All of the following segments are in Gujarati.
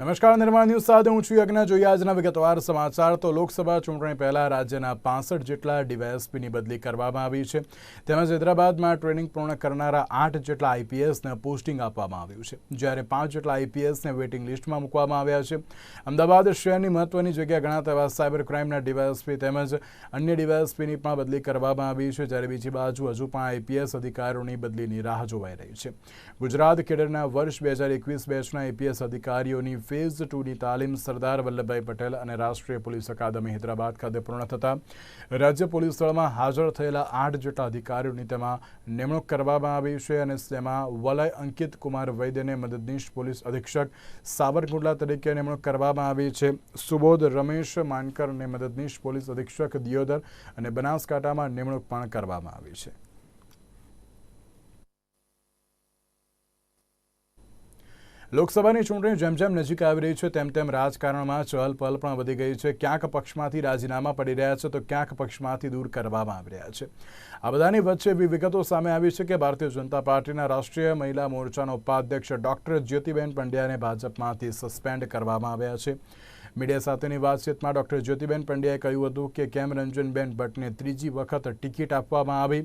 નમસ્કાર, નિર્માણ ન્યૂઝ સાથે હું છું યજ્ઞ. જોઈએ આજના વિગતવાર સમાચાર તો લોકસભા ચૂંટણી પહેલા રાજ્યના પાસઠ જેટલા ડીવાયએસપીની બદલી કરવામાં આવી છે. તેમજ હૈદરાબાદમાં ટ્રેનિંગ પૂર્ણ કરનારા આઠ જેટલા આઈપીએસને પોસ્ટિંગ આપવામાં આવ્યું છે. જ્યારે પાંચ જેટલા આઈપીએસને વેઇટિંગ લિસ્ટમાં મૂકવામાં આવ્યા છે. અમદાવાદ શહેરની મહત્વની જગ્યા ગણાતા એવા સાયબર ક્રાઇમના ડીવાયએસપી તેમજ અન્ય ડીવાયએસપીની પણ બદલી કરવામાં આવી છે. જ્યારે બીજી બાજુ હજુ પણ આઈપીએસ અધિકારીઓની બદલીની રાહ જોવાઈ રહી છે. ગુજરાત કેડરના વર્ષ બે હજાર એકવીસ બેચના આઈપીએસ અધિકારીઓની ફેઝ ટુની તાલીમ સરદાર વલ્લભભાઈ પટેલ અને રાષ્ટ્રીય પોલીસ અકાદમી હૈદરાબાદ ખાતે પૂર્ણ થતાં. રાજ્ય પોલીસ દળમાં હાજર થયેલા આઠ જેટલા અધિકારીઓની તેમાં નિમણૂક કરવામાં આવી છે અને તેમાં વલય અંકિત કુમાર વૈદ્યને મદદનીશ પોલીસ અધિક્ષક સાબરકુંડલા તરીકે નિમણૂક કરવામાં આવી છે. સુબોધ રમેશ માનકરને મદદનીશ પોલીસ અધિક્ષક દિયોદર અને બનાસકાંઠામાં નિમણૂક પણ કરવામાં આવી છે. લોકસભાની ચૂંટણી જેમ જેમ નજીક આવી રહી છે, તેમ તેમ રાજકારણમાં ચહલ પહલ પણ વધી ગઈ છે. ક્યાંક પક્ષમાંથી રાજીનામા પડી રહ્યા છે, તો ક્યાંક પક્ષમાંથી દૂર કરવામાં આવી રહ્યા છે. આ બધાની વચ્ચે એવી વિગતો સામે આવી છે કે ભારતીય જનતા પાર્ટીના રાષ્ટ્રીય મહિલા મોરચાના ઉપાધ્યક્ષ ડોક્ટર જ્યોતિબેન પંડ્યાને ભાજપમાંથી સસ્પેન્ડ કરવામાં આવ્યા છે. મીડિયા સાથેની વાતચીતમાં ડોક્ટર જ્યોતિબેન પંડ્યાએ કહ્યું હતું કે કેમ રંજનબેન ભટ્ટને ત્રીજી વખત ટિકિટ આપવામાં આવી?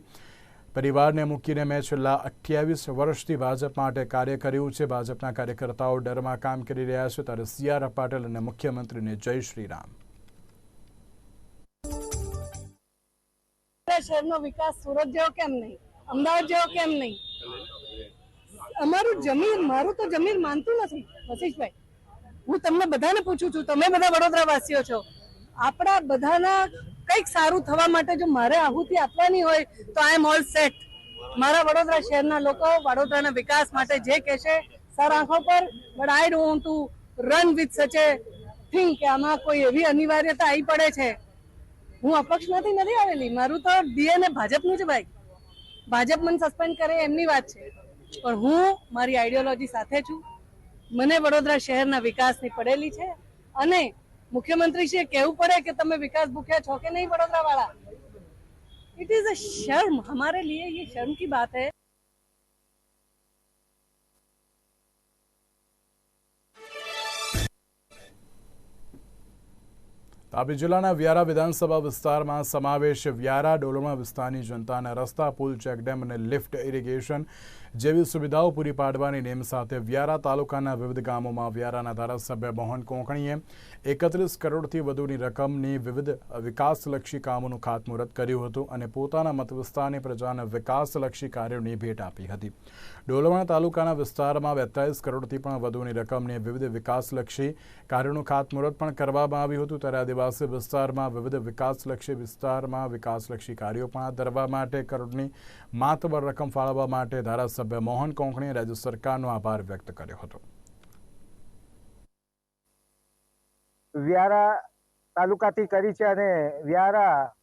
પરિવારને મૂકીને મેં છેલ્લા અઠ્યાવીસ વર્ષથી ભાજપ માટે કાર્ય કર્યું છે. ભાજપના કાર્યકર્તાઓ ડરમાં કામ કરી રહ્યા છે ત્યારે સી આર પાટીલ અને મુખ્યમંત્રીને જય શ્રી શહેરનો વિકાસ સુરત જેવો કેમ નહીં? અમદાવાદ જેવો કેમ નહીં? અમારું જમીન, મારું તો જમીન માનતું નથી, વશિષ્ઠભાઈ. હું તમને બધાને પૂછું છું, તમે બધા વડોદરા વાસીઓ છો. આપણા બધાના કંઈક સારું થવા માટે જો મારે આહુતિ આપવાની હોય, તો આઈ એમ ઓલ સેટ મારા વડોદરા શહેરના લોકો વડોદરાના વિકાસ માટે જે કહેશે, સર આંખો પર but I don't to run with such a thing કે આમાં કોઈ એવી અનિવાર્યતા આવી પડે છે. હું અપક્ષમાંથી નથી આવેલી. મારું તો ડીએનએ ભાજપનું છે ભાઈ. ભાજપ મને સસ્પેન્ડ કરે એમની વાત છે. પણ હું મારી આઈડિયોલોજી સાથે છું. મને વડોદરા શહેરના વિકાસની પડેલી છે. અને મુખ્યમંત્રી શ્રીએ કહેવું પડે કે તમે વિકાસ ભૂખ્યા છો કે નહીં વડોદરા વાળા इट इज अ शर्म हमारे लिए ये शर्म की बात है તાપી જિલ્લાના વ્યારા વિધાનસભા વિસ્તારમાં સમાવેશ વ્યારા ડોલમા વિસ્તારની જનતાના રસ્તા પુલ ચેકડેમ અને લિફ્ટ ઇરિગેશન જેવી સુવિધાઓ પૂરી પાડવાની નેમ સાથે વ્યારા તાલુકાના વિવિધ ગામોમાં વ્યારાના ધારાસભ્ય મોહન કોંકણીએ એકત્રીસ કરોડથી વધુની રકમની વિવિધ વિકાસલક્ષી કામોનું ખાતમુહૂર્ત કર્યું હતું અને પોતાના મતવિસ્તારની પ્રજાને વિકાસલક્ષી કાર્યોની ભેટ આપી હતી. ડોલવણ તાલુકાના વિસ્તારમાં બેતાલીસ કરોડથી પણ વધુની રકમની વિવિધ વિકાસલક્ષી કાર્યોનું ખાતમુહૂર્ત પણ કરવામાં આવ્યું હતું. ત્યારે આદિવાસી વિસ્તારમાં વિવિધ વિકાસલક્ષી વિસ્તારમાં વિકાસલક્ષી કાર્યો પણ હાથ ધરવા માટે કરોડની માતબર રકમ ફાળવવા માટે ધારાસભ્ય મોહન કોંકણીએ રાજ્ય સરકારનો આભાર વ્યક્ત કર્યો હતો. વ્યારા તાલુકાથી કરી છે અને વ્યારા,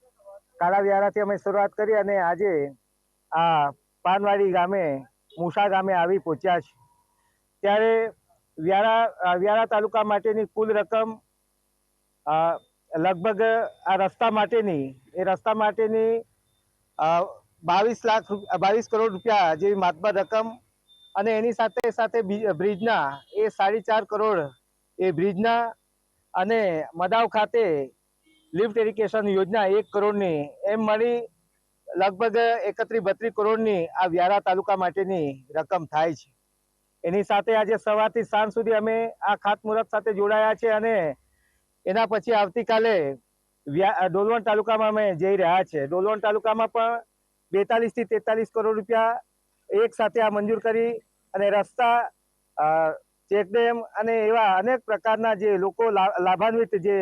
કાળા વ્યારાથી અમે શરૂઆત કરી અને આજે આ પાનવાડી ગામે, મૂસા ગામે આવી પહોંચ્યા છે. ત્યારે વ્યારા વ્યારા તાલુકા માટેની કુલ રકમ લગભગ આ રસ્તા માટેની, એ રસ્તા માટેની બાવીસ લાખ બાવીસ કરોડ રૂપિયા જેવી માતબર રકમ અને એની સાથે સાથે બ્રિજના એ સાડી ચાર કરોડ એ બ્રિજના અને મદાવ ખાતે લિફ્ટ એરિકેશન યોજના એક કરોડની એમ મળી લગભગ એકત્રીસ બત્રીસ કરોડની આ વ્યારા તાલુકા માટેની રકમ થાય છે. એની સાથે આજે સવારથી સાંજ સુધી અમે આ ખાતમુહૂર્ત સાથે જોડાયા છે અને એના પછી આવતીકાલે ડોલવણ તાલુકામાં અમે જઈ રહ્યા છે. ડોલવણ તાલુકામાં પણ બેતાલીસથી તેતાલીસ કરોડ રૂપિયા એક સાથે આ મંજૂર કરી અને રસ્તા ચેકડેમ અને એવા અનેક પ્રકારના જે લોકો લાભાન્વિત જે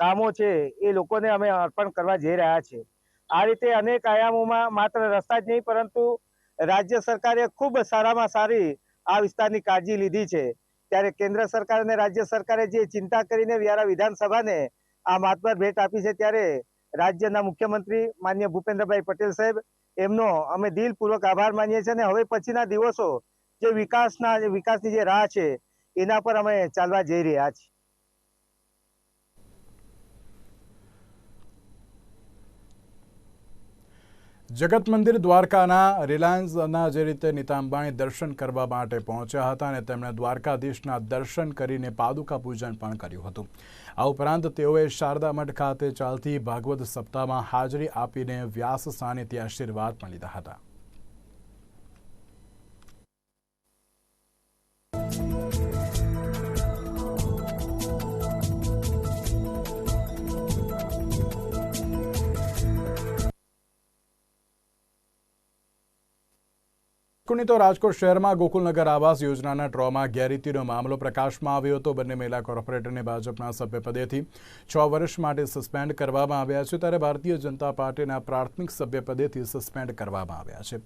કામો છે, એ લોકોને અમે અર્પણ કરવા જઈ રહ્યા છે. આ રીતે અનેક આયામોમાં માત્ર રસ્તા જ નહીં, પરંતુ રાજ્ય સરકારે ખૂબ સારામાં સારી આ વિસ્તારની કાળજી લીધી છે. ત્યારે કેન્દ્ર સરકાર અને રાજ્ય સરકારે જે ચિંતા કરીને વ્યારા વિધાનસભાને આ માતબર ભેટ આપી છે, ત્યારે રાજ્યના મુખ્યમંત્રી માન્ય ભૂપેન્દ્રભાઈ પટેલ સાહેબ એમનો અમે દિલપૂર્વક આભાર માનીએ છીએ અને હવે પછીના દિવસો જે વિકાસના વિકાસની જે રાહ છે, એના પર અમે ચાલવા જઈ રહ્યા છીએ. જગત મંદિર દ્વારકાના રિલાયન્સના જે રીતે નીતા અંબાણી દર્શન કરવા માટે પહોંચ્યા હતા અને તેમણે દ્વારકાધીશના દર્શન કરીને પાદુકા પૂજન પણ કર્યું હતું. આ ઉપરાંત તેઓએ શારદા મઠ ખાતે ચાલતી ભાગવત સપ્તાહમાં હાજરી આપીને વ્યાસ સાનિધ્ય આશીર્વાદ પણ લીધા હતા. કુની તો રાજકોટ શહેરમાં ગોકુલનગર આવાસ યોજનાના ડ્રોમાં ગેરરીતિનો મામલો પ્રકાશમાં આવ્યો હતો. બંને મહિલા કોર્પોરેટરને ભાજપના સભ્યપદેથી છ વર્ષ માટે સસ્પેન્ડ કરવામાં આવ્યા છે ત્યારે ભારતીય જનતા પાર્ટીના પ્રાથમિક સભ્યપદેથી સસ્પેન્ડ કરવામાં આવ્યા છે.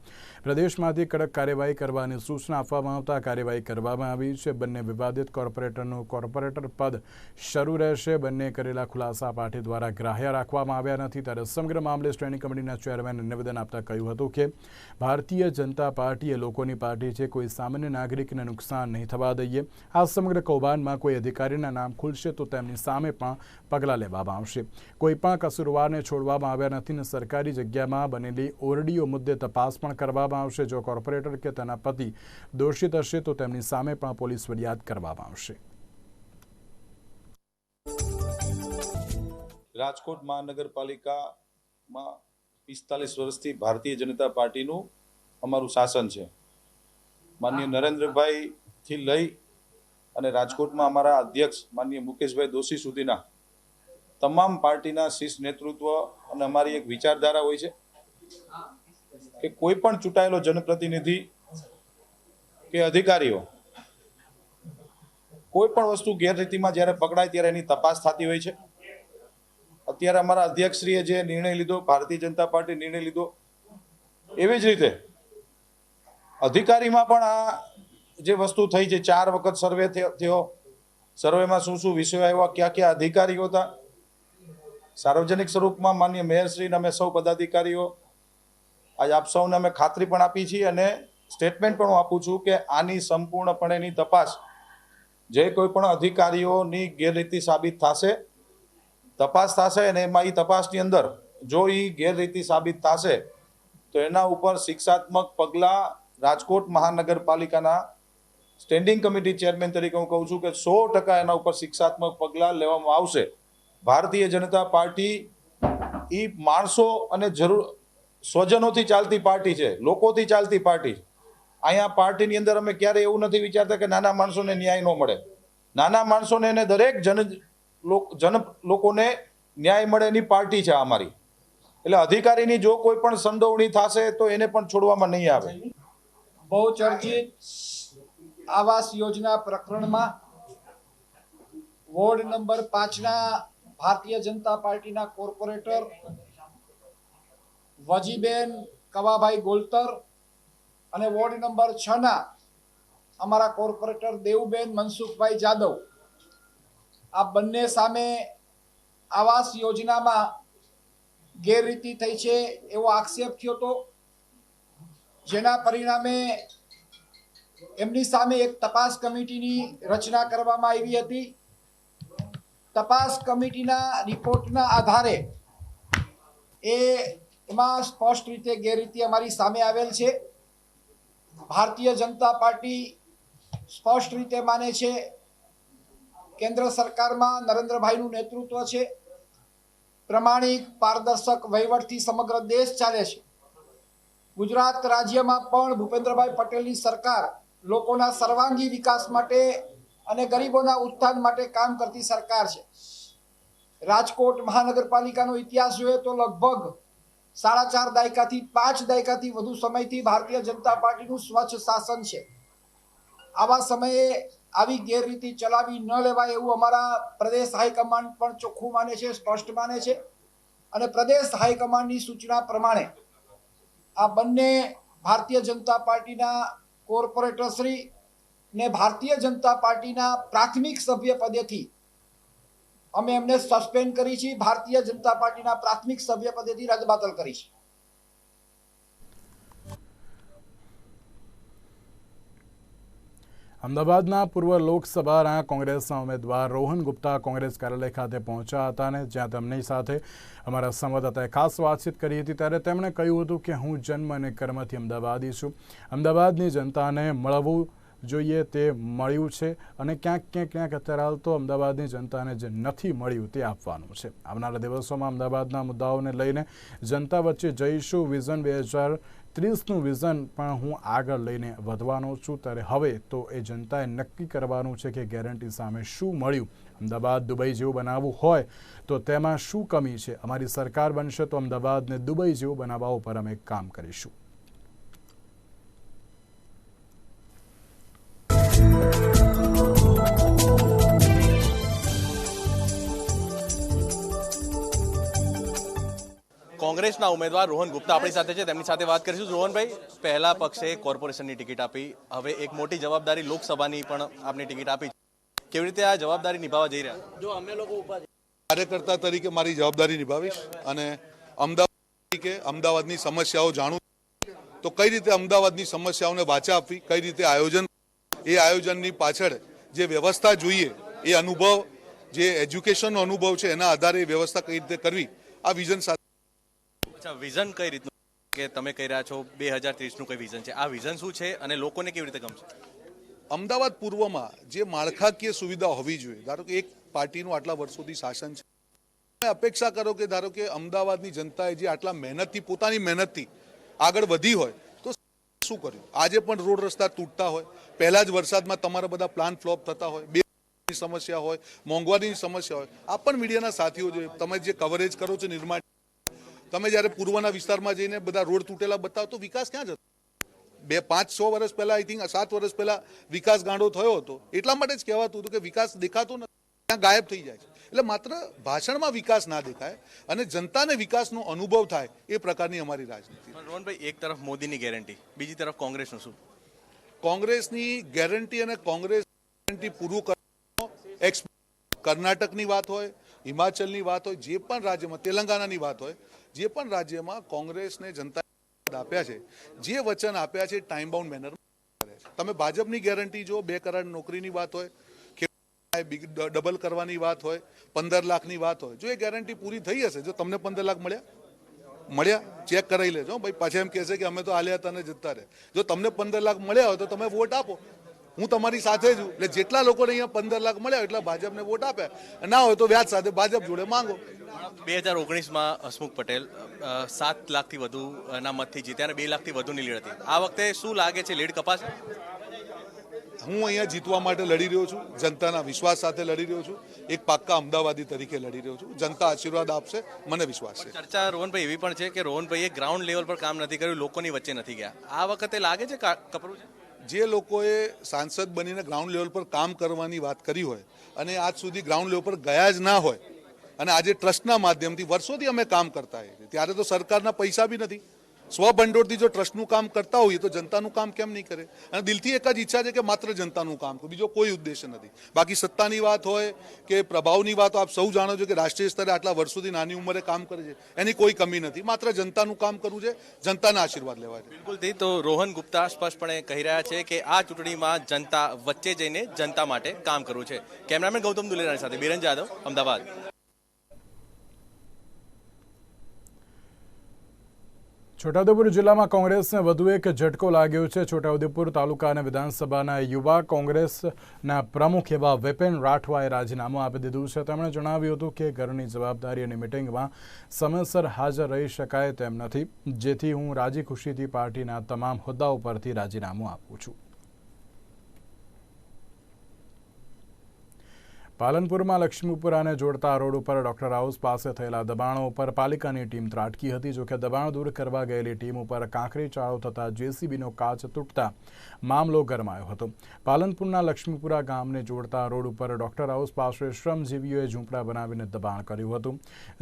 પ્રદેશમાંથી કડક કાર્યવાહી કરવાની સૂચના આપવામાં આવતા કાર્યવાહી કરવામાં આવી છે. બંને વિવાદિત કોર્પોરેટરનું કોર્પોરેટર પદ શરૂ રહેશે. બંને કરેલા ખુલાસા પાર્ટી દ્વારા ગ્રાહ્ય રાખવામાં આવ્યા નથી. ત્યારે સમગ્ર મામલે સ્ટેન્ડિંગ કમિટીના ચેરમેને નિવેદન આપતા કહ્યું હતું કે, ભારતીય જનતા પાર્ટી એ લોકોની પાર્ટી છે, કોઈ સામાન્ય નાગરિકને નુકસાન નહીં થવા દઈએ. આ સમગ્ર કૌભાંડમાં કોઈ અધિકારીના નામ ખુલશે તો તેમની સામે પણ પગલાં લેવામાં આવશે. કોઈ પણ કસૂરવારને છોડવામાં આવ્યા નથી ને સરકારી જગ્યામાં બનેલી ઓરડીઓ મુદ્દે તપાસ પણ કરવામાં આવશે. જો કોર્પોરેટર કે તેના પતિ દોષિત હશે તો તેમની સામે પણ પોલીસ ફરિયાદ કરવામાં આવશે. રાજકોટ મહાનગરપાલિકામાં પિસ્તાલીસ વર્ષથી ભારતીય જનતા પાર્ટીનું અમારું શાસન છે. માનનીય નરેન્દ્રભાઈ થી લઈ અને રાજકોટમાં અમારા અધ્યક્ષ માનનીય મુકેશભાઈ દોશી સુધીના તમામ પાર્ટીના શીર્ષ નેતૃત્વ અને અમારી એક વિચારધારા હોય છે કે કોઈ પણ ચૂંટાયેલો જનપ્રતિનિધિ કે અધિકારીઓ કોઈ પણ વસ્તુ ગેરરીતિમાં જ્યારે પકડાય ત્યારે એની તપાસ થતી હોય છે. અત્યારે અમારા અધ્યક્ષશ્રીએ જે નિર્ણય લીધો, ભારતીય જનતા પાર્ટી નિર્ણય લીધો, એવી જ રીતે અધિકારીમાં પણ આ જે વસ્તુ થઈ છે, ચાર વખત સર્વે થયો સર્વેમાં શું શું વિષયો આવ્યા, ક્યાં ક્યાં અધિકારીઓ હતા? સાર્વજનિક સ્વરૂપમાં માન્ય મેયરશ્રીને અમે સૌ પદાધિકારીઓ. આજ આપ સૌને અમે ખાતરી પણ આપી છીએ અને સ્ટેટમેન્ટ પણ હું આપું છું કે આની સંપૂર્ણપણેની તપાસ જે કોઈ પણ અધિકારીઓની ગેરરીતિ સાબિત થશે, તપાસ થશે અને એમાં એ તપાસની અંદર જો એ ગેરરીતિ સાબિત થશે, તો એના ઉપર શિક્ષાત્મક પગલાં રાજકોટ મહાનગરપાલિકાના સ્ટેન્ડિંગ કમિટી ચેરમેન તરીકે હું કહું છું કે સો ટકા એના ઉપર શિક્ષાત્મક પગલાં લેવામાં આવશે. ભારતીય જનતા પાર્ટી એ માણસો અને જરૂર સ્વજનોથી ચાલતી પાર્ટી છે, લોકોથી ચાલતી પાર્ટી અહીંયા પાર્ટીની અંદર અમે ક્યારે એવું નથી વિચારતા કે નાના માણસોને ન્યાય ન મળે. નાના માણસોને એને દરેક જન જન લોકોને ન્યાય મળે એની પાર્ટી છે અમારી. એટલે અધિકારીની જો કોઈ પણ સંડોવણી થશે તો એને પણ છોડવામાં નહીં આવે. બહુચર્ચિત આવાસ યોજના પ્રકરણમાં વોર્ડ નંબર પાંચના ભારતીય જનતા પાર્ટીના કોર્પોરેટર વજીબેન કવાભાઈ ગોલતર અને વોર્ડ નંબર છ ના અમારા કોર્પોરેટર દેવુબેન મનસુખભાઈ જાદવ. આ બંને સામે આવાસ યોજનામાં ગેરરીતિ થઈ છે એવો આક્ષેપ થયો હતો. જેના પરિણામે એમની સામે એક તપાસ કમિટીની રચના કરવામાં આવી હતી. તપાસ કમિટીના રિપોર્ટના આધારે એ એમાં સ્પષ્ટ રીતે ગેરરીતિ અમારી સામે આવેલ છે. ભારતીય જનતા પાર્ટી સ્પષ્ટ રીતે માને છે, કેન્દ્ર સરકારમાં નરેન્દ્રભાઈનું નેતૃત્વ છે. પ્રમાણિક પારદર્શક વહીવટથી સમગ્ર દેશ ચાલે છે. ગુજરાત રાજ્યમાં પણ ભૂપેન્દ્રભાઈ પટેલની સરકાર લોકોના સર્વાંગી વિકાસ માટે અને ગરીબોના ઉત્થાન માટે કામ કરતી સરકાર છે. રાજકોટ મહાનગરપાલિકાનો ઇતિહાસ જોઈએ તો લગભગ સાડા ચાર દાયકાથી પાંચ દાયકાથી વધુ સમયથી ભારતીય જનતા પાર્ટીનું સ્વચ્છ શાસન છે. આવા સમયે આવી ગેરરીતિ ચલાવી ન લેવાય એવું અમારા પ્રદેશ હાઈકમાન્ડ પણ ચોખ્ખું માને છે, સ્પષ્ટ માને છે. અને પ્રદેશ હાઈકમાન્ડની સૂચના પ્રમાણે આ બંને ભારતીય જનતા પાર્ટીના કોર્પોરેટરશ્રી ને ભારતીય જનતા પાર્ટીના પ્રાથમિક સભ્ય પદેથી અમે એમને સસ્પેન્ડ કરી છે. ભારતીય જનતા પાર્ટીના પ્રાથમિક સભ્ય પદેથી રદબાતલ કરી છે. અમદાવાદના પૂર્વ લોકસભાના કોંગ્રેસના ઉમેદવાર રોહન ગુપ્તા કોંગ્રેસ કાર્યાલય ખાતે પહોંચ્યા હતા અને જ્યાં તેમની સાથે અમારા સંવાદદાતાએ ખાસ વાતચીત કરી હતી, ત્યારે તેમણે કહ્યું હતું કે હું જન્મ અને કર્મથી અમદાવાદી છું. અમદાવાદની જનતાને મળવું જોઈએ તે મળ્યું છે અને ક્યાંક ક્યાંક ક્યાંક અત્યારે હાલ તો અમદાવાદની જનતાને જે નથી મળ્યું તે આપવાનું છે. આવનારા દિવસોમાં અમદાવાદના મુદ્દાઓને લઈને જનતા વચ્ચે જઈશું. વિઝન બે હજાર ત્રીસનું વિઝન પણ હું આગળ લઈને વધવાનો છું. ત્યારે હવે તો એ જનતાએ નક્કી કરવાનું છે કે ગેરંટી સામે શું મળ્યું? અમદાવાદ દુબઈ જેવું બનાવવું હોય તો તેમાં શું કમી છે? અમારી સરકાર બનશે તો અમદાવાદને દુબઈ જેવું બનાવવા ઉપર અમે કામ કરીશું. કોંગ્રેસના ઉમેદવાર રોહન ગુપ્તા આપણી સાથે છે. તેમની સાથે વાત કરીશું. રોહનભાઈ પહેલા પક્ષે કોર્પોરેશનની ટિકિટ આપી. હવે એક મોટી જવાબદારી લોકસભાની પણ આપની ટિકિટ આપી. કેવી રીતે આ જવાબદારી નિભાવવા જઈ રહ્યા? કાર્યકર્તા તરીકે મારી જવાબદારી નિભાવીશ અને અમદાવાદ તરીકે અમદાવાદની સમસ્યાઓ જાણું તો કઈ રીતે અમદાવાદની સમસ્યાઓને વાચા આપવી કઈ રીતે આયોજન એ આયોજનની પાછળ જે વ્યવસ્થા જોઈએ એ અનુભવ જે એજ્યુકેશનનો અનુભવ છે એના આધારે એ વ્યવસ્થા કઈ રીતે કરવી આ વિઝન સાથે અચ્છા વિઝન કઈ રીતનું કે તમે કહી રહ્યા છો બે હજાર ત્રીસનું કઈ વિઝન છે? આ વિઝન શું છે અને લોકોને કેવી રીતે ગમશે? અમદાવાદ પૂર્વમાં જે માળખાકીય સુવિધા હોવી જોઈએ, ધારો કે એક પાર્ટીનું આટલા વર્ષોથી શાસન છે, તમે અપેક્ષા કરો કે ધારો કે અમદાવાદની જનતાએ જે આટલા મહેનતથી, પોતાની મહેનતથી આગળ વધી હોય, તો શું કર્યું? આજે પણ રોડ રસ્તા તૂટતા હોય, પહેલા જ વરસાદમાં તમારા બધા પ્લાન ફ્લોપ થતા હોય, બે સમસ્યા હોય, મોંઘવારીની સમસ્યા હોય. આ પણ મીડિયાના સાથીઓ જોઈએ તમે જે કવરેજ કરો છો, નિર્માણ તમે જ્યારે પૂર્વના વિસ્તારમાં જઈને બધા રોડ તૂટેલા બતાવો તો વિકાસ ક્યાં જતો? બે પાંચ છ વર્ષ પહેલા આઈ થિંક સાત વર્ષ પહેલા વિકાસ ગાંડો થયો હતો. એટલા માટે જ કહેવાતું હતું કે વિકાસ દેખાતો નથી. ત્યાં ગાયબ થઈ જાય છે. એટલે માત્ર ભાષણમાં વિકાસ ના દેખાય અને જનતાને વિકાસનો અનુભવ થાય એ પ્રકારની અમારી રાજનીતિ. રોહનભાઈ એક તરફ મોદીની ગેરંટી બીજી તરફ કોંગ્રેસનું શું? કોંગ્રેસની ગેરંટી અને કોંગ્રેસ ગેરંટી પૂરું કરવાનો કર્ણાટકની વાત હોય હિમાચલની વાત હોય, જે પણ રાજ્યમાં તેલંગાણાની વાત હોય, જે પણ રાજ્યમાં કોંગ્રેસને જનતા આપ્યા છે, જે વચન આપ્યા છે ટાઈમ બાઉન્ડ મેનર તમે ભાજપની ગેરંટી જો બે કરોડ નોકરીની વાત હોય ડબલ કરવાની વાત હોય, પંદર લાખની વાત હોય. જો એ ગેરંટી પૂરી થઈ હશે, જો તમને પંદર લાખ મળ્યા મળ્યા ચેક કરાવી લેજો. ભાઈ, પાછા એમ કહેશે કે અમે તો આલ્યા તને જતા રહે જો તમને પંદર લાખ મળ્યા હોય, તો તમે વોટ આપો. હું તમારી સાથે છું. એટલે જેટલા લોકોને અહીંયા પંદર લાખ મળ્યા એટલા ભાજપને વોટ આપ્યા. ના હોય તો વ્યાજ સાથે ભાજપ જોડે માંગો. બે હજાર ઓગણીસમાં હસમુખ પટેલ સાત લાખથી વધુ ના મતથી જીત્યા અને બે લાખથી વધુની લીડ હતી. આ વખતે શું લાગે છે લીડ કપાશે? હું અહીંયા જીતવા માટે લડી રહ્યો છું. જનતાના વિશ્વાસ સાથે લડી રહ્યો છું. એક પાક્કા અમદાવાદી તરીકે લડી રહ્યો છું. જનતા આશીર્વાદ આપશે મને વિશ્વાસ છે. ચર્ચા રોહનભાઈ એવી પણ છે કે રોહનભાઈએ ગ્રાઉન્ડ લેવલ પર કામ નથી કર્યું લોકોની વચ્ચે નથી ગયા. આ વખતે લાગે છે કપરું છે? જે લોકોએ સાંસદ બનીને ગ્રાઉન્ડ લેવલ પર કામ કરવાની વાત કરી હોય અને આજ સુધી ગ્રાઉન્ડ લેવલ પર ગયા જ ના હોય અને આજે ટ્રસ્ટના માધ્યમથી વર્ષોથી અમે કામ કરતા હોઈએ ત્યારે તો સરકારના પૈસા બી નથી. સ્વભંડોળથી જો ટ્રસ્ટનું કામ કરતા હોઈએ તો જનતાનું કામ કેમ નહીં કરે? અને દિલથી એક જ ઈચ્છા છે કે માત્ર જનતાનું કામ બીજો કોઈ ઉદ્દેશ્ય નથી. બાકી સત્તાની વાત હોય કે પ્રભાવની વાત આપ સૌ જાણો છો કે રાષ્ટ્રીય સ્તરે આટલા વર્ષોથી નાની ઉંમરે કામ કરે છે. એની કોઈ કમી નથી. માત્ર જનતાનું કામ કરવું છે, જનતાના આશીર્વાદ લેવા છે. બિલકુલથી તો રોહન ગુપ્તા સ્પષ્ટપણે કહી રહ્યા છે કે આ ચૂંટણીમાં જનતા વચ્ચે જઈને જનતા માટે કામ કરવું છે. કેમેરામેન ગૌતમ દુલેરાની સાથે બિરન જાદવ અમદાવાદ. છોટાઉદેપુર જિલ્લામાં કોંગ્રેસને વધુ એક ઝટકો લાગ્યો છે. છોટાઉદેપુર તાલુકા અને વિધાનસભાના યુવા કોંગ્રેસના પ્રમુખ એવા વિપિન રાઠવાએ રાજીનામું આપી દીધું છે. તેમણે જણાવ્યું હતું કે ઘરની જવાબદારી અને મિટિંગમાં સમયસર હાજર રહી શકાય તેમ નથી. જેથી હું રાજી ખુશીથી પાર્ટીના તમામ હોદ્દાઓ પરથી રાજીનામું આપું છું. પાલનપુરમાં લક્ષ્મીપુરાને જોડતા રોડ ઉપર ડોક્ટર હાઉસ પાસે થયેલા દબાણો ઉપર પાલિકાની ટીમ ત્રાટકી હતી. જોકે દબાણ દૂર કરવા ગયેલી ટીમ ઉપર કાંકરી ચાળો થતા જેસીબીનો કાચ તૂટતા મામલો ગરમાયો હતો. પાલનપુરના લક્ષ્મીપુરા ગામને જોડતા રોડ ઉપર ડોક્ટર હાઉસ પાસે શ્રમજીવીઓએ ઝૂંપડા બનાવીને દબાણ કર્યું હતું.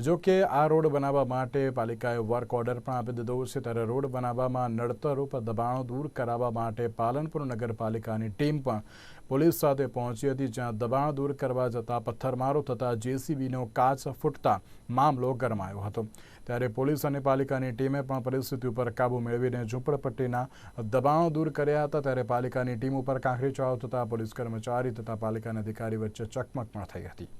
જોકે આ રોડ બનાવવા માટે પાલિકાએ વર્ક ઓર્ડર પણ આપી દીધો છે. ત્યારે રોડ બનાવવામાં નડતરરૂપ દબાણો દૂર કરાવવા માટે પાલનપુર નગરપાલિકાની ટીમ પણ પોલીસ સાથે પહોંચી હતી જ્યાં દબાણ દૂર કરવા જતાં પથ્થરમારો થતાં જેસીબીનો કાચ ફૂટતા મામલો ગરમાયો હતો. ત્યારે પોલીસ અને પાલિકાની ટીમે પણ પરિસ્થિતિ ઉપર કાબૂ મેળવીને ઝૂંપડપટ્ટીના દબાણો દૂર કર્યા હતા. ત્યારે પાલિકાની ટીમ ઉપર કાંકરી ચાવ થતાં પોલીસ કર્મચારી તથા પાલિકાના અધિકારી વચ્ચે ચકમક પણ થઈ હતી.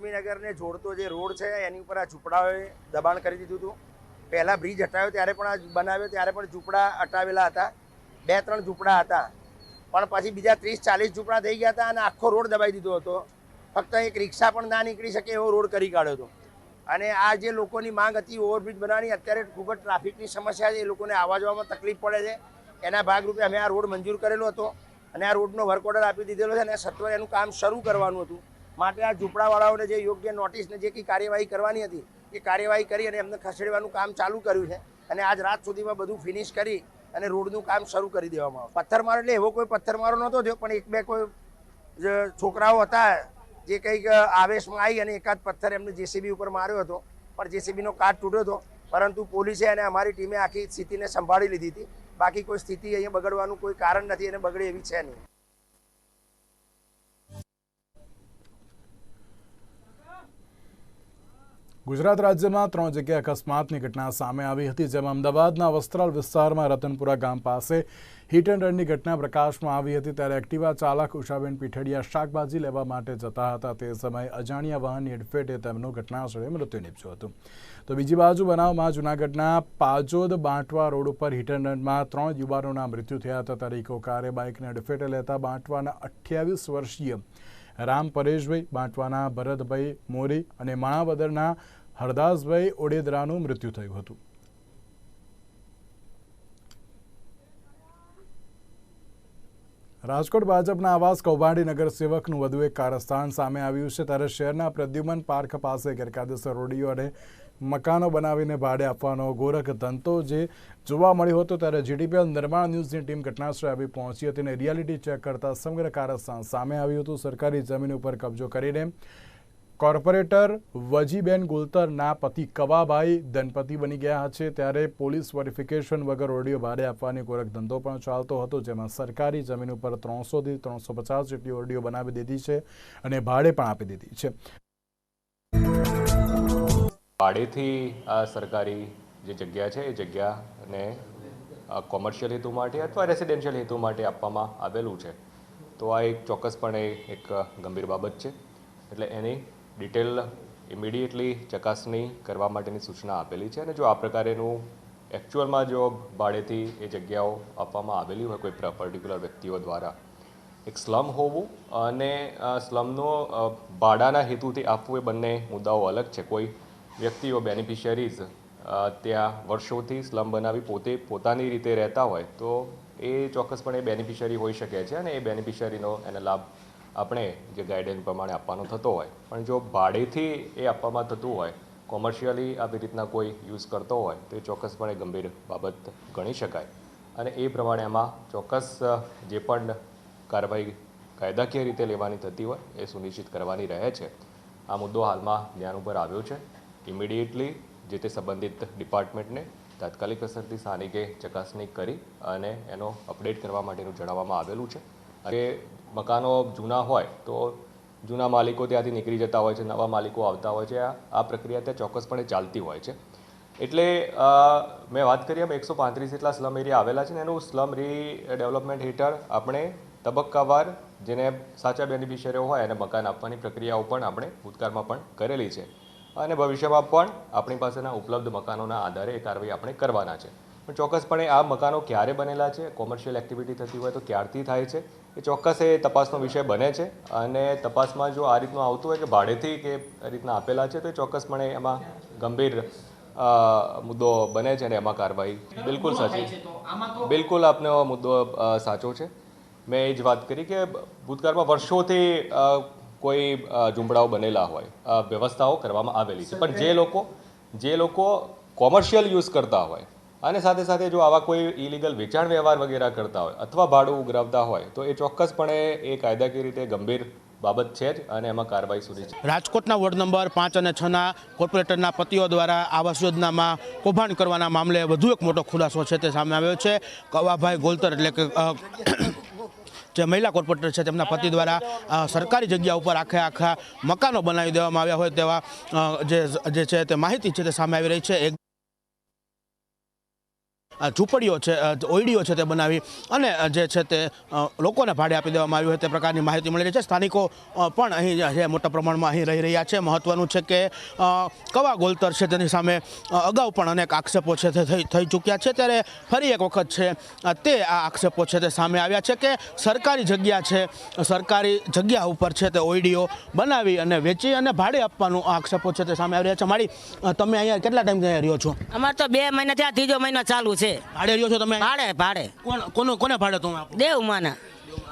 લક્ષ્મીનગરને જોડતો જે રોડ છે, એની ઉપર આ ઝૂંપડાઓએ દબાણ કરી દીધું હતું. પહેલાં બ્રિજ હટાવ્યો ત્યારે પણ આ બનાવ્યો, ત્યારે પણ ઝૂંપડા હટાવેલા હતા. બે, ત્રણ ઝૂંપડા હતા. પણ પછી બીજા ત્રીસ, ચાલીસ ઝૂંપડા થઈ ગયા હતા અને આખો રોડ દબાઈ દીધો હતો. ફક્ત એક રિક્ષા પણ ના નીકળી શકે એવો રોડ કરી કાઢ્યો હતો. અને આ જે લોકોની માંગ હતી, ઓવરબ્રિજ બનાવવાની, અત્યારે ખૂબ જ ટ્રાફિકની સમસ્યા છે. એ લોકોને આવવા જવામાં તકલીફ પડે છે. એના ભાગરૂપે અમે આ રોડ મંજૂર કરેલો હતો અને આ રોડનો વર્ક ઓર્ડર આપી દીધેલો છે અને સત્વરે એનું કામ શરૂ કરવાનું હતું. માટે આ ઝૂંપડાવાળાઓને જે યોગ્ય નોટિસને જે કંઈ કાર્યવાહી કરવાની હતી, એ કાર્યવાહી કરી અને એમને ખસેડવાનું કામ ચાલુ કર્યું છે. અને આજ રાત સુધીમાં બધું ફિનિશ કરી અને રોડનું કામ શરૂ કરી દેવામાં આવે. પથ્થરમારો એટલે એવો કોઈ પથ્થરમારો નહોતો થયો, પણ એક બે કોઈ છોકરાઓ હતા જે કંઈક આવેશમાં આવી અને એકાદ પથ્થર એમને જેસીબી ઉપર માર્યો હતો. પણ જેસીબીનો કાટ તૂટ્યો હતો, પરંતુ પોલીસે અને અમારી ટીમે આખી સ્થિતિને સંભાળી લીધી હતી. બાકી કોઈ સ્થિતિ અહીંયા બગડવાનું કોઈ કારણ નથી અને બગડે એવી છે નહીં. ગુજરાત રાજ્યમાં ત્રણ જગ્યાએ અકસ્માતની ઘટના સામે આવી હતી, જેમાં અમદાવાદના વસ્ત્રાલ વિસ્તારમાં રતનપુરા ગામ પાસે હિટ એન્ડ રનની ઘટના પ્રકાશમાં આવી હતી. ત્યારે એક્ટિવા ચાલક ઉષાબેન પીઠડિયા શાકભાજી લેવા માટે જતા હતા. તે સમયે અજાણ્યા વાહનની અડફેટે તેમનું ઘટનાસ્થળે મૃત્યુ નીપજ્યું હતું. તો બીજી બાજુ બનાવમાં જૂનાગઢના પાજોદ બાંટવા રોડ ઉપર હિટ એન્ડ રનમાં ત્રણ યુવાનોના મૃત્યુ થયા હતા. ત્યારે ઇકો કારે બાઇકને અડફેટે લેતા બાંટવાના અઠ્યાવીસ વર્ષીય રામ પરેશભાઈ, બાંટવાના ભરતભાઈ મોરી અને માણાવદરના હરદાસભાઈ ઓડેદરાનું મૃત્યુ થયું હતું. રાજકોટ ભાજપના આવાસ કૌભાંડી નગરસેવકનું વધુ એક કારસ્થાન સામે આવ્યું છે. ત્યારે શહેરના પ્રદ્યુમન પાર્ક પાસે ગેરકાયદેસર રોડીઓ અને મકાનો બનાવીને ભાડે આપવાનો ગોરખ ધંધો જે જોવા મળ્યો હતો ત્યારે જીડીપીએલ નિર્માણ ન્યૂઝની ટીમ ઘટનાસ્થળે આવી પહોંચી હતી અને રિયાલિટી ચેક કરતા સમગ્ર કારસ્થાન સામે આવ્યું હતું. સરકારી જમીન ઉપર કબજો કરીને કોર્પોરેટર વજીબેન ગુલતરના પતિ કવાભાઈ ધનપતિ બની ગયા છે. ત્યારે પોલીસ વેરિફિકેશન વગર ઓડિયો ભાડે આપવાની કોરક ધંધો પણ ચાલતો હતો, જેમાં સરકારી જમીન ઉપર ત્રણસોથી ત્રણસો પચાસ જેટલી ઓડિયો બનાવી દીધી છે અને ભાડે પણ આપી દીધી છે. ભાડેથી આ સરકારી જે જગ્યા છે, એ જગ્યાને કોમર્શિયલ હેતુ માટે અથવા રેસિડેન્શિયલ હેતુ માટે આપવામાં આવેલું છે. તો આ એક ચોક્કસપણે એક ગંભીર બાબત છે. એટલે એની ડિટેલ ઇમિડિયેટલી ચકાસણી કરવા માટેની સૂચના આપેલી છે અને જો આ પ્રકારેનું એકચ્યુઅલમાં જો ભાડેથી એ જગ્યાઓ આપવામાં આવેલી હોય, કોઈ પર્ટિક્યુલર વ્યક્તિઓ દ્વારા. એક સ્લમ હોવું અને સ્લમનો ભાડાના હેતુથી આપવું એ બંને મુદ્દાઓ અલગ છે. કોઈ વ્યક્તિઓ બેનિફિશિયરીઝ ત્યાં વર્ષોથી સ્લમ બનાવી પોતે પોતાની રીતે રહેતા હોય, તો એ ચોક્કસપણે બેનિફિશિયરી હોઈ શકે છે અને એ બેનિફિશિયરીનો એને લાભ આપણે જે ગાઈડલાઇન પ્રમાણે આપવાનો થતો હોય, પણ જો ભાડેથી એ આપવામાં થતું હોય કોમર્શિયલી આવી રીતના કોઈ યુઝ કરતો હોય, તો એ ચોક્કસપણે ગંભીર બાબત ગણી શકાય. અને એ પ્રમાણે એમાં ચોક્કસ જે પણ કાર્યવાહી કાયદાકીય રીતે લેવાની થતી હોય, એ સુનિશ્ચિત કરવાની રહે છે. આ મુદ્દો હાલમાં ધ્યાન ઉપર આવ્યો છે. ઇમિડિયેટલી જે તે સંબંધિત ડિપાર્ટમેન્ટને તાત્કાલિક અસરથી સ્થાનિકે ચકાસણી કરી અને એનો અપડેટ કરવા માટેનું જણાવવામાં આવેલું છે. કે મકાનો જૂના હોય તો જૂના માલિકો ત્યાંથી નીકળી જતા હોય છે, નવા માલિકો આવતા હોય છે. આ પ્રક્રિયા ત્યાં ચોક્કસપણે ચાલતી હોય છે. એટલે મેં વાત કરી એમ એકસો પાંત્રીસ જેટલા સ્લમ એરિયા આવેલા છે ને એનું સ્લમ રી ડેવલપમેન્ટ હેઠળ આપણે તબક્કાવાર જેને સાચા બેનિફિશિયરીઓ હોય એને મકાન આપવાની પ્રક્રિયાઓ પણ આપણે ભૂતકાળમાં પણ કરેલી છે. અને ભવિષ્યમાં પણ આપણી પાસેના ઉપલબ્ધ મકાનોના આધારે એ કાર્યવાહી આપણે કરવાના છે. પણ ચોક્કસપણે આ મકાનો ક્યારે બનેલા છે કોમર્શિયલ એક્ટિવિટી થતી હોય તો ક્યારથી થાય છે એ ચોક્કસ એ તપાસનો વિષય બને છે. અને તપાસમાં જો આ રીતનું આવતું હોય કે ભાડેથી કે રીતના આપેલા છે તો એ ચોક્કસપણે એમાં ગંભીર મુદ્દો બને છે અને એમાં કાર્યવાહી બિલકુલ સાચી. બિલકુલ આપનો મુદ્દો સાચો છે. મેં એ જ વાત કરી કે ભૂતકાળમાં વર્ષોથી કોઈ ઝૂંપડાઓ બનેલા હોય વ્યવસ્થાઓ કરવામાં આવેલી છે. પણ જે લોકો જે લોકો કોમર્શિયલ યુઝ કરતા હોય અને સાથે સાથે જો આવા કોઈ ઇલીગલ વેચાણ વ્યવહાર વગેરે કરતા હોય અથવા ભાડું ઉઘરાવતા હોય, તો એ ચોક્કસપણે એ કાયદાકીય રીતે ગંભીર બાબત છે જ અને એમાં કાર્યવાહી સુધી છે. રાજકોટના વોર્ડ નંબર પાંચ અને છના કોર્પોરેટરના પતિઓ દ્વારા આવાસ યોજનામાં કૌભાંડ કરવાના મામલે વધુ એક મોટો ખુલાસો છે તે સામે આવ્યો છે. કવાભાઈ ગોલતર એટલે કે જે મહિલા કોર્પોરેટર છે તેમના પતિ દ્વારા સરકારી જગ્યા ઉપર આખે આખા મકાનો બનાવી દેવામાં આવ્યા હોય તેવા જે છે તે માહિતી છે તે સામે આવી રહી છે. એક ઝૂંપડીઓ છે ઓયડીઓ છે તે બનાવી અને જે છે તે લોકોને ભાડે આપી દેવામાં આવ્યું હોય તે પ્રકારની માહિતી મળી રહી છે. સ્થાનિકો પણ અહીં છે મોટા પ્રમાણમાં અહીં રહી રહ્યા છે. મહત્ત્વનું છે કે કવા ગોલતર છે તેની સામે અગાઉ પણ અનેક આક્ષેપો છે તે થઈ ચૂક્યા છે. ત્યારે ફરી એક વખત છે તે આ આક્ષેપો છે તે સામે આવ્યા છે કે સરકારી જગ્યા છે, સરકારી જગ્યા ઉપર છે તે ઓયડીઓ બનાવી અને વેચી અને ભાડે આપવાનું આક્ષેપો છે તે સામે આવી રહ્યા છે. મારી તમે અહીંયા કેટલા ટાઈમ અહીંયા રહ્યો છો? અમારે તો બે મહિના થયા ત્રીજો મહિનો ચાલુ છે. ભાડે રહ્યો છો તમે? ભાડે ભાડે. કોણ કોનું કોને ભાડે તમે દેવ માના.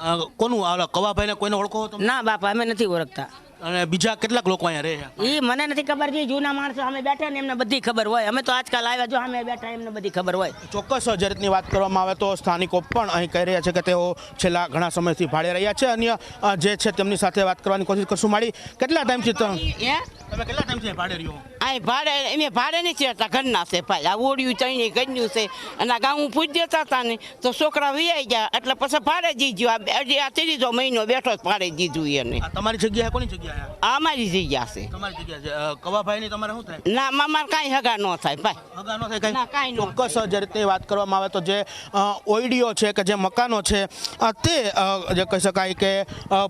કોનું કોનું આ કવાભાઈને કોઈને ઓળખો તમે? ના બાપા અમે નથી ઓળખતા. અને બીજા કેટલાક લોકો અહીંયા રહે છે? ઈ મને નથી ખબર જે જૂના માણસો અમે બેઠા ને એમને બધી ખબર હોય. અમે તો આજકાલ આવ્યા જો અમે બેઠા એમને બધી ખબર હોય. ચોક્કસ જે રીતની વાત કરવામાં આવે તો સ્થાનિકો પણ અહીં કહી રહ્યા છે કે તેઓ છેલ્લા ઘણા સમયથી ભાડે રહ્યા છે. અન્ય જે છે તેમની સાથે વાત કરવાની કોશિશ કરશું. મારી કેટલા ટાઈમથી તમે હે? તમે કેટલા ટાઈમથી ભાડે રહ્યો? આ ભાડે એમે ભાડે નથી રહેતા ઘરના છે ભાઈ. આ ઓડિયું ચણી ઘરનું છે. અને આ ગામ પૂજ દેતા હતા ને તો છોકરા વિયાઈ ગયા એટલે પછી ભાડે દીધું આ ત્રીજો મહિનો બેઠો જ ભાડે દીધું એને. આ તમારી જગ્યાએ કોની કોની જગ્યા આ અમારી જગ્યા છે. તમારી જગ્યા છે. અ, કવાભાઈની તમારે શું થાય? ના મામા કાંઈ હગા ન થાય ભાઈ. હગા ન થાય કાંઈ? કાંઈ ન ચોક્કસ જે રીતે વાત કરવામાં આવે તો જે ઓઈડીઓ છે કે જે મકાનો છે તે જે કહી શકાય કે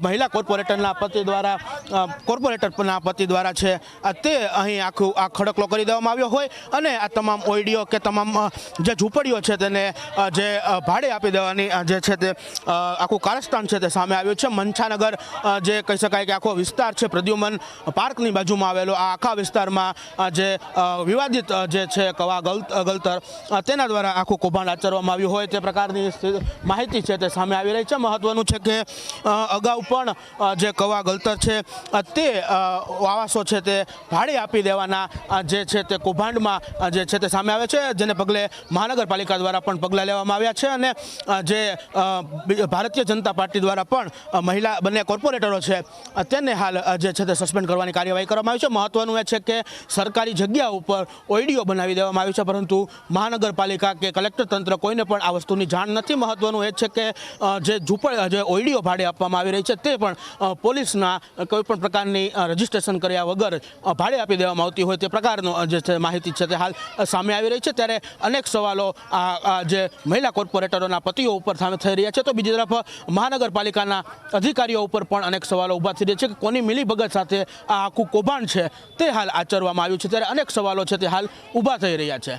મહિલા કોર્પોરેટરના પતિ દ્વારા કોર્પોરેટરના પતિ દ્વારા છે તે અહીં આખું આ ખડકલો કરી દેવામાં આવ્યો હોય અને આ તમામ ઓઈડીઓ કે તમામ જે ઝૂંપડીઓ છે તેને જે ભાડે આપી દેવાની જે છે તે આખું કારસ્તાન છે તે સામે આવ્યું છે. મનછાનગર જે કહી શકાય કે આખો વિસ્તાર છે પ્રદ્યુમન પાર્કની બાજુમાં આવેલો. આ આખા વિસ્તારમાં જે વિવાદિત જે છે કવા ગલ ગલતર તેના દ્વારા આખું કૌભાંડ આચરવામાં આવ્યું હોય તે પ્રકારની માહિતી છે તે સામે આવી રહી છે. મહત્વનું છે કે અગાઉ પણ જે કવા ગલતર છે તે આવાસો છે તે ભાડે આપી દેવાના જે છે તે કૌભાંડમાં જે છે તે સામે આવે છે, જેને પગલે મહાનગરપાલિકા દ્વારા પણ પગલાં લેવામાં આવ્યા છે અને જે ભારતીય જનતા પાર્ટી દ્વારા પણ મહિલા, બંને કોર્પોરેટરો છે તેને હાલ જે છે તે સસ્પેન્ડ કરવાની કાર્યવાહી કરવામાં આવી છે. મહત્વનું એ છે કે સરકારી જગ્યા ઉપર ઓઈડીઓ બનાવી દેવામાં આવી છે, પરંતુ મહાનગરપાલિકા કે કલેક્ટર તંત્ર કોઈને પણ આ વસ્તુની જાણ નથી. મહત્વનું એ છે કે જે ઝૂંપડ જે ઓઈડીઓ ભાડે આપવામાં આવી રહી છે તે પણ પોલીસના કોઈપણ પ્રકારની રજિસ્ટ્રેશન કર્યા વગર ભાડે આપી દેવામાં આવતી હોય તે પ્રકારનો જે છે માહિતી છે તે હાલ સામે આવી રહી છે. ત્યારે અનેક સવાલો આ જે મહિલા કોર્પોરેટરોના પતિઓ ઉપર સામે થઈ રહ્યા છે. તો બીજી તરફ મહાનગરપાલિકાના અધિકારીઓ ઉપર પણ અનેક સવાલો ઊભા થઈ રહ્યા છે કે કોની મિલીભગત સાથે આ આખું કૌભાંડ છે તે હાલ આચરવામાં આવ્યું છે. ત્યારે અનેક સવાલો છે તે હાલ ઊભા થઈ રહ્યા છે.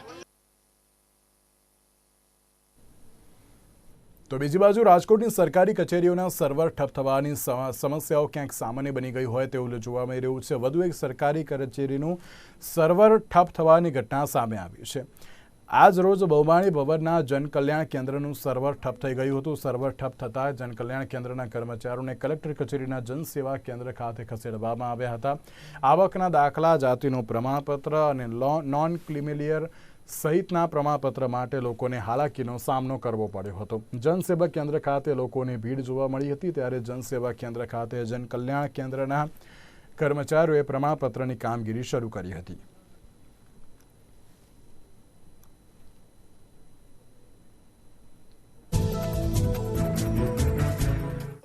તો બીજી બાજુ રાજકોટની સરકારી કચેરીઓના સર્વર ઠપ થવાની સમસ્યાઓ ક્યાંક સામાન્ય બની ગઈ હોય તેવું જોવા મળી રહ્યું છે. વધુ એક સરકારી કચેરીનું સર્વર ઠપ થવાની ઘટના સામે આવી છે. આજ રોજ બહુમાળી ભવનના જનકલ્યાણ કેન્દ્રનું સર્વર ઠપ થઈ ગયું હતું. સર્વર ઠપ થતાં જનકલ્યાણ કેન્દ્રના કર્મચારીઓને કલેક્ટર કચેરીના જનસેવા કેન્દ્ર ખાતે ખસેડવામાં આવ્યા હતા. આવકના દાખલા, જાતિનું પ્રમાણપત્ર અને નોન ક્લિમિલિયર સહિતના પ્રમાણપત્ર માટે લોકોને હાલાકીનો સામનો કરવો પડ્યો હતો. જનસેવા કેન્દ્ર ખાતે લોકોની ભીડ જોવા મળી હતી ત્યારે જનસેવા કેન્દ્ર ખાતે જનકલ્યાણ કેન્દ્રના કર્મચારીઓએ પ્રમાણપત્રની કામગીરી શરૂ કરી હતી.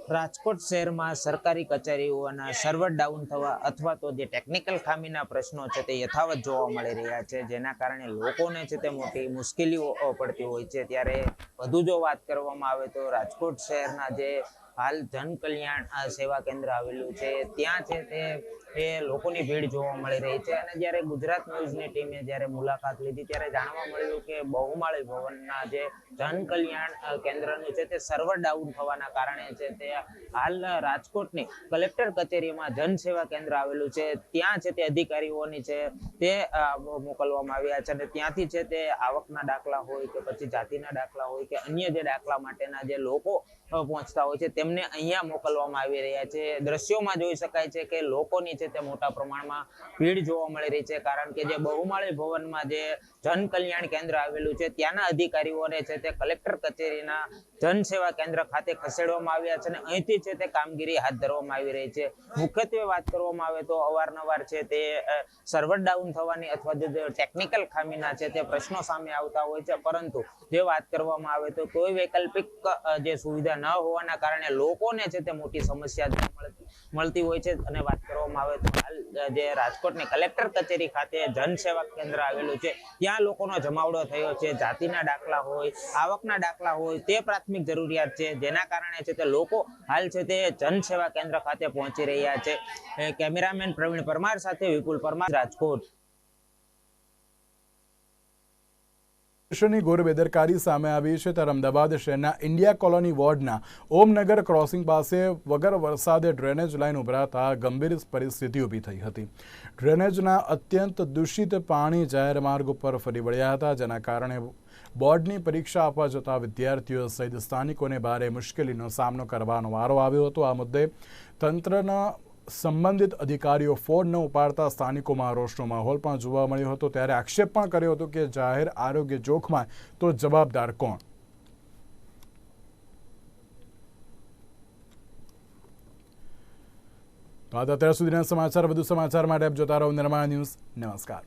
રાજકોટ શહેરમાં સરકારી કચેરીઓના સર્વર ડાઉન થવા અથવા તો જે ટેકનિકલ ખામીના પ્રશ્નો છે તે યથાવત જોવા મળી રહ્યા છે. જેના કારણે લોકોને છે તે મોટી મુશ્કેલીઓ પડતી હોય છે. ત્યારે વધુ જો વાત કરવામાં આવે તો રાજકોટ શહેરના જે હાલ જન કલ્યાણ સેવા કેન્દ્ર આવેલું છે, ત્યાં છે તે એ લોકોની ભીડ જોવા મળી રહી છે. અને જ્યારે ગુજરાત ન્યૂઝની ટીમે જ્યારે મુલાકાત લીધી, ત્યારે જાણવા મળ્યું કે બહુમાળી ભવનના જે જન કલ્યાણ કેન્દ્રનું છે, તે સર્વર ડાઉન થવાના કારણે છે, તે હાલ રાજકોટની કલેક્ટર કચેરીમાં જનસેવા કેન્દ્ર આવેલું છે. ત્યાં છે તે અધિકારીઓની છે તે મોકલવામાં આવ્યા છે અને ત્યાંથી છે તે આવકના દાખલા હોય કે પછી જાતિના દાખલા હોય કે અન્ય જે દાખલા માટેના જે લોકો પહોંચતા હોય છે, તેમને અહીંયા મોકલવામાં આવી રહ્યા છે. દ્રશ્યોમાં જોઈ શકાય છે કે લોકોની છે તે મોટા પ્રમાણમાં ભીડ જોવા મળી રહી છે. કારણ કે જે બહુમાળી ભવનમાં જે જન કલ્યાણ કેન્દ્ર આવેલું છે, ત્યાંના અધિકારીઓને છે તે કલેક્ટર કચેરીના જનસેવા કેન્દ્ર ખાતે ખસેડવામાં આવ્યા છે અને અહીંથી છે તે કામગીરી હાથ ધરવામાં આવી રહી છે. મુખ્યત્વે વાત કરવામાં આવે તો અવારનવાર છે તે સર્વર ડાઉન થવાની અથવા જે ટેકનિકલ ખામીના છે તે પ્રશ્નો સામે આવતા હોય છે. પરંતુ જે વાત કરવામાં આવે તો કોઈ વૈકલ્પિક જે સુવિધા ન હોવાના કારણે લોકોને છે તે મોટી સમસ્યા મળતી હોય છે અને વાત કરવામાં આવે જે રાજકોટની કલેક્ટર કચેરી ખાતે જનસેવા કેન્દ્ર આવેલું છે, ત્યાં લોકોનો જમાવડો થયો છે, જાતિના દાખલા હોય, આવકના દાખલા હોય, તે પ્રાથમિક જરૂરિયાત છે, જેના કારણે છે તે લોકો હાલ છે તે જન સેવા કેન્દ્ર ખાતે પહોંચી રહ્યા છે. કેમેરામેન પ્રવીણ પરમાર સાથે વિપુલ પરમાર, રાજકોટ. ની ઘોર બેદરકારી સામે આવી છે ત્યારે અમદાવાદ શહેરના ઇન્ડિયા કોલોની વોર્ડના ઓમનગર ક્રોસિંગ પાસે વગર વરસાદે ડ્રેનેજ લાઇન ઉભરાતા ગંભીર પરિસ્થિતિ ઊભી થઈ હતી. ડ્રેનેજના અત્યંત દૂષિત પાણી જાહેર માર્ગ ઉપર ફરી વળ્યા હતા, જેના કારણે બોર્ડની પરીક્ષા આપવા જતા વિદ્યાર્થીઓ સહિત સ્થાનિકોને ભારે મુશ્કેલીનો સામનો કરવાનો વારો આવ્યો હતો. આ મુદ્દે તંત્રના સંબંધિત અધિકારીઓ ફોન ન ઉપાડતા સ્થાનિકોમાં રોષનો માહોલ પણ જોવા મળ્યો હતો. ત્યારે આક્ષેપ પણ કર્યો હતો કે જાહેર આરોગ્ય જોખમાં તો જવાબદાર કોણ? તો અત્યાર સુધીના સમાચાર. વધુ સમાચાર માટે આપ જોતા રહો નિર્માણ ન્યૂઝ. નમસ્કાર.